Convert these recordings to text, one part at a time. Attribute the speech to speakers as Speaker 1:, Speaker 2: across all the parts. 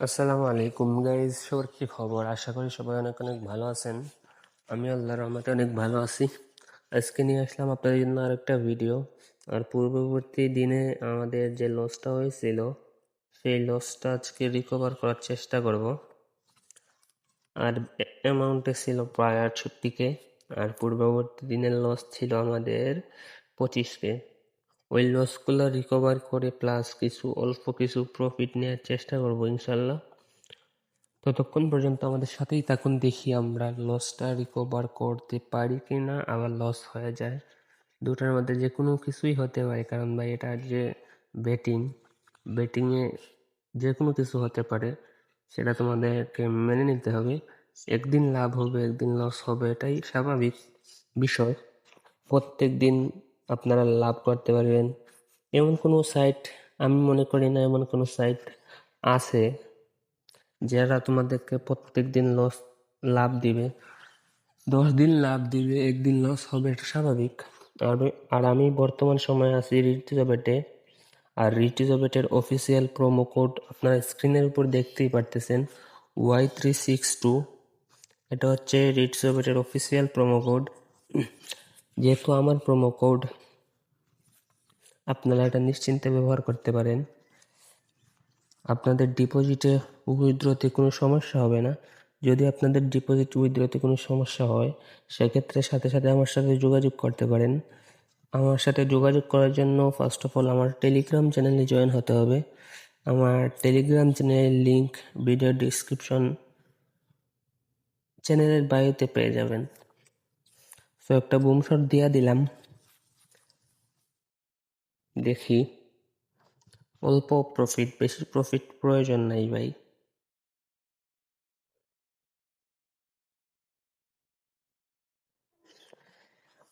Speaker 1: আসসালামু আলাইকুম গাইজ সবার কি খবর? আশা করি সবাই অনেক অনেক ভালো আছেন। আমি আল্লাহ রহমতে অনেক ভালো আছি। আজকে নিয়ে আসলাম আপনাদের জন্য আরেকটা ভিডিও আর পূর্ববর্তী দিনে আমাদের যে লসটা হয়েছিল, সেই লসটা আজকে রিকভার করার চেষ্টা করব। আর অ্যামাউন্টে ছিল প্রায় আটষট্টিকে আর পূর্ববর্তী দিনের লস ছিল আমাদের পঁচিশকে ওই লসগুলো রিকভার করে প্লাস কিছু, অল্প কিছু প্রফিট নেওয়ার চেষ্টা করব ইনশাল্লাহ। ততক্ষণ পর্যন্ত আমাদের সাথেই থাকুন, দেখি আমরা লসটা রিকভার করতে পারি কি না আবার লস হয়ে যায়। দুটার মধ্যে যে কোনো কিছুই হতে পারে, কারণ ভাই এটা যে বেটিং বেটিংয়ে যে কোনো কিছু হতে পারে, সেটা তোমাদেরকে মেনে নিতে হবে। একদিন লাভ হবে, একদিন লস হবে, এটাই স্বাভাবিক বিষয়। প্রত্যেক দিন আপনারা লাভ করতে পারবেন। এমন কোনো সাইট আমি মনে করি না, এমন কোনো সাইট আছে যারা তোমাদেরকে প্রত্যেক দিন লস লাভ দিবে। দশ দিন লাভ দিবে, একদিন লস হবে, এটা স্বাভাবিক। আর আর আমি বর্তমান সময়ে আছি রিটিজবেটে আর রিটিজবেটের অফিসিয়াল প্রোমো কোড আপনারা স্ক্রিনের উপর দেখতেই পারতেছেন ওয়াই থ্রি সিক্স টু এটা হচ্ছে রিটিজবেটের অফিসিয়াল প্রোমো কোড যেহেতু আমার প্রোমো কোড আপনারা এটা নিশ্চিন্তে ব্যবহার করতে পারেন। আপনাদের ডিপোজিটে উইথড্রতে কোনো সমস্যা হবে না। যদি আপনাদের ডিপোজিট উইথড্রতে কোনো সমস্যা হয়, সেক্ষেত্রে সাথে সাথে আমার সাথে যোগাযোগ করতে পারেন। আমার সাথে যোগাযোগ করার জন্য ফার্স্ট অফ অল আমার টেলিগ্রাম চ্যানেলে জয়েন হতে হবে। আমার টেলিগ্রাম চ্যানেলের লিঙ্ক ভিডিও ডিসক্রিপশন চ্যানেলের বায়োতে পেয়ে যাবেন। সো একটা বুম শট দিয়া দিলাম। দেখি। অল্প প্রফিট বেশি প্রফিট প্রয়োজন নাই ভাই।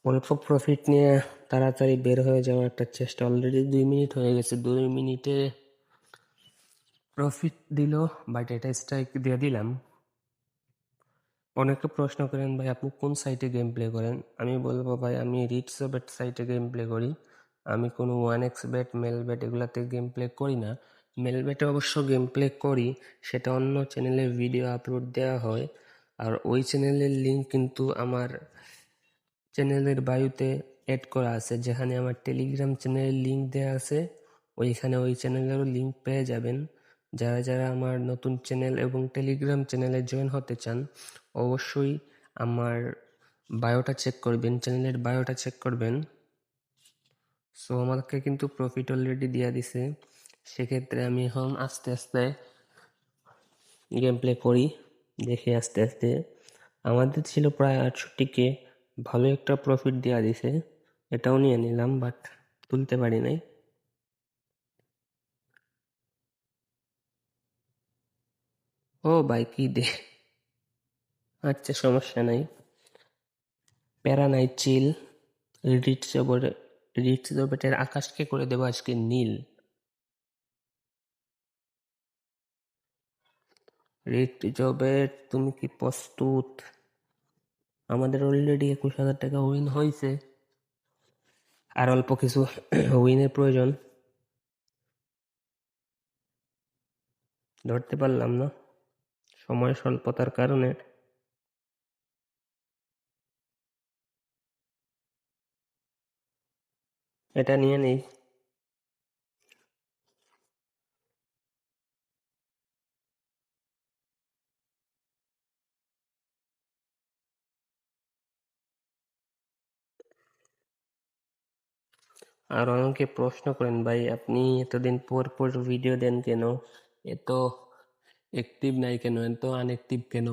Speaker 1: অল্প প্রফিট নিয়ে তাড়াতাড়ি বের হয়ে যাওয়ার একটা চেষ্টা। অলরেডি দুই মিনিট হয়ে গেছে। দুই মিনিটে প্রফিট দিল বাট এটা স্ট্রাইক দিয়ে দিলাম। অনেকে প্রশ্ন করেন, ভাই, আপনি কোন সাইটে গেম প্লে করেন? আমি বলব, ভাই, আমি রিটস বেট সাইটে গেম প্লে করি। আমি কোনো one X bet Melbet এগুলাতে গেম প্লে করি না। মেল বেটে অবশ্য গেম প্লে করি, সেটা অন্য চ্যানেলে ভিডিও আপলোড দেওয়া হয়। আর ওই চ্যানেলের লিঙ্ক কিন্তু আমার চ্যানেলের বায়ুতে অ্যাড করা আছে, যেখানে আমার টেলিগ্রাম চ্যানেলের লিঙ্ক দেওয়া আছে। ওইখানে ওই চ্যানেলেরও লিঙ্ক পেয়ে যাবেন। যারা যারা আমার নতুন চ্যানেল এবং টেলিগ্রাম চ্যানেলে জয়েন হতে চান, অবশ্যই আমার বায়োটা চেক করবেন চ্যানেলের বায়োটা চেক করবেন। সো আমাকে কিন্তু প্রফিট অলরেডি দিয়ে দিছে। সেক্ষেত্রে আমি এখন আস্তে আস্তে গেম প্লে করি, দেখে আস্তে আস্তে। আমাদের ছিল প্রায় আটষট্টি কে ভালো একটা প্রফিট দেওয়া দিছে। এটাও নিয়ে নিলাম বাট তুলতে পারি নাই। ও ভাই, কি দে। আচ্ছা সমস্যা নাই। প্যারা নাই চিল রিট রিট আকাশকে করে দেবো আজকে নীল? রিট জবেট তুমি কি প্রস্তুত? আমাদের অলরেডি একুশ হাজার টাকা উইন হয়েছে আর অল্প কিছু উইনের প্রয়োজন। ধরতে পারলাম না। সময় স্বল্পতার কারণে। এটা নিয়ে নেই। আর অনেকে প্রশ্ন করেন, ভাই, আপনি এতদিন পর পর ভিডিও দেন কেন? এত অ্যাক্টিভ নাই কেন? এত আনঅ্যাক্টিভ কেন?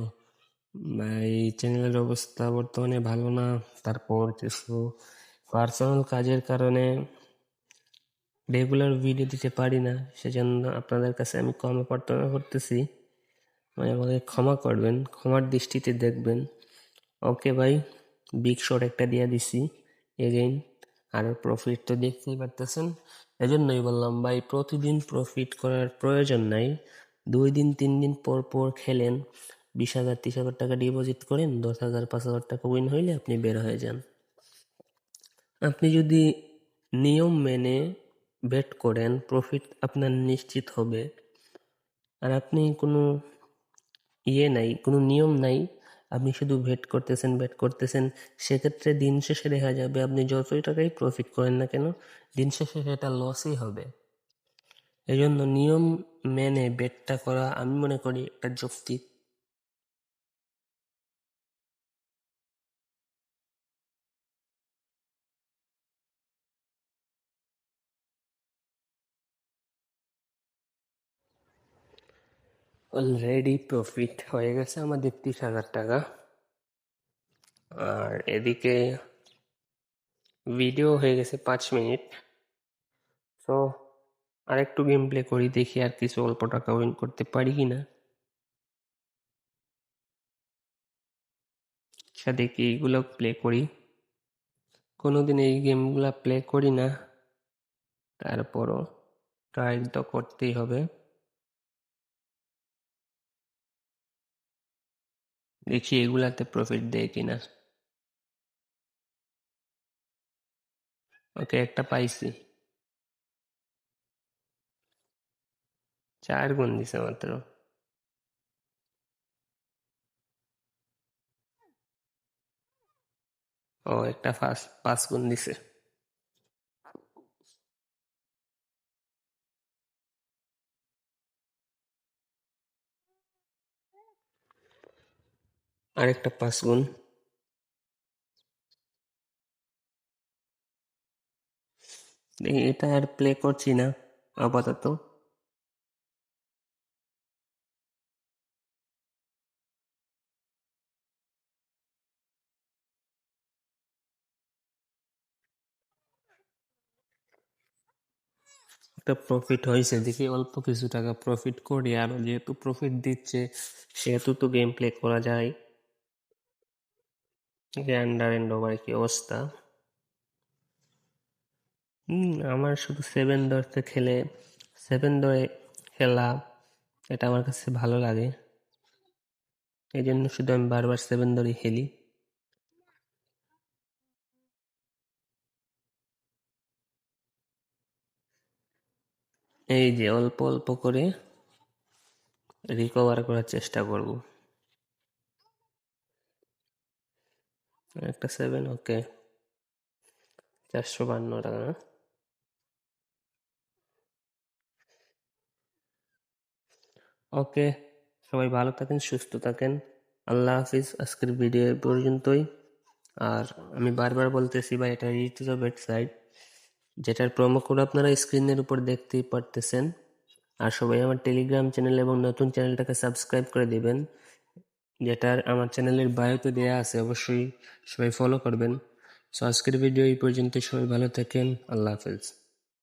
Speaker 1: ভাই চ্যানেলের অবস্থা বর্তমানে ভালো না। তারপর কিছু পার্সোনাল কাজের কারণে রেগুলার ভিডিও দিতে পারি না। সেজন্য আপনাদের কাছে আমি কমে প্রার্থনা করতেছি। মানে আমাকে ক্ষমা করবেন, ক্ষমার দৃষ্টিতে দেখবেন। ওকে ভাই বিগ শট একটা দিয়ে দিছি। এগেইন আর প্রফিট তো দেখতেই পারতেছেন। এজন্যই বললাম, ভাই, প্রতিদিন প্রফিট করার প্রয়োজন নাই। দুই দিন, তিন দিন পর পর খেলেন। বিশ হাজার, ত্রিশ হাজার টাকা ডিপোজিট করেন। দশ হাজার, পাঁচ হাজার টাকা উইন হইলে আপনি বের হয়ে যান। আপনি যদি নিয়ম মেনে বেট করেন প্রফিট আপনার নিশ্চিত হবে। আর আপনি কোনো ইয়ে নাই, কোনো নিয়ম নাই, আপনি শুধু ভেট করতেছেন ভেট করতেছেন, সেক্ষেত্রে দিন শেষে দেখা যাবে আপনি যতই টাকাই প্রফিট করেন না কেন, দিন শেষে সেটা লসই হবে। এই জন্য নিয়ম মেনে বেটটা করা আমি মনে করি একটা যৌক্তিক অলরেডি প্রফিট হয়ে গেছে আমাদের তিরিশ হাজার টাকা। আর এদিকে ভিডিও হয়ে গেছে পাঁচ মিনিট তো আরেকটু গেম প্লে করি, দেখি আর কিছু অল্প টাকা উইন করতে পারি কি না আচ্ছা দেখি এইগুলো প্লে করি। কোনোদিন এই গেমগুলো প্লে করি না। তারপরও ট্রাই তো করতেই হবে। দেখি এগুলাতে প্রফিট দেয় কিনা ওকে একটা পাইছি চার গুণ দিছে মাত্র ও একটা ফার্স্ট পাঁচ গুণ দিছে আরেকটা পাঁচ গুণ। এটা আর প্লে করছি না, আপাতত। একটা প্রফিট হয়েছে, দেখি অল্প কিছু টাকা প্রফিট করি। আর যেহেতু প্রফিট দিচ্ছে, সেহেতু তো গেম প্লে করা যায়। আন্ডার এন্ড ওভার কি অবস্থা? আমার শুধু সেভেন ধরতে খেলে সেভেন ধরে খেলা, এটা আমার কাছে ভালো লাগে। এই জন্য শুধু আমি বারবার সেভেন ধরে খেলি। এই যে অল্প অল্প করে রিকভার করার চেষ্টা করব। একটা সেভেন ওকে চারশো বান্ন টাকা না ওকে সবাই ভালো থাকেন, সুস্থ থাকেন। আল্লাহ হাফিজ, আজকের ভিডিও পর্যন্তই। আর আমি বারবার বলতেছি ভাই, এটা ইউটিউব ওয়েবসাইট যেটার প্রোমো কোড আপনারা স্ক্রিনের উপর দেখতেই পারতেছেন। আর সবাই আমার টেলিগ্রাম চ্যানেল এবং নতুন চ্যানেলটাকে সাবস্ক্রাইব করে দিবেন। যেটার আমার চ্যানেলের বায়োতে দেওয়া আছে, অবশ্যই সবাই ফলো করবেন। সো আজকের ভিডিও এই পর্যন্ত সবাই ভালো থাকেন। আল্লাহ হাফেজ।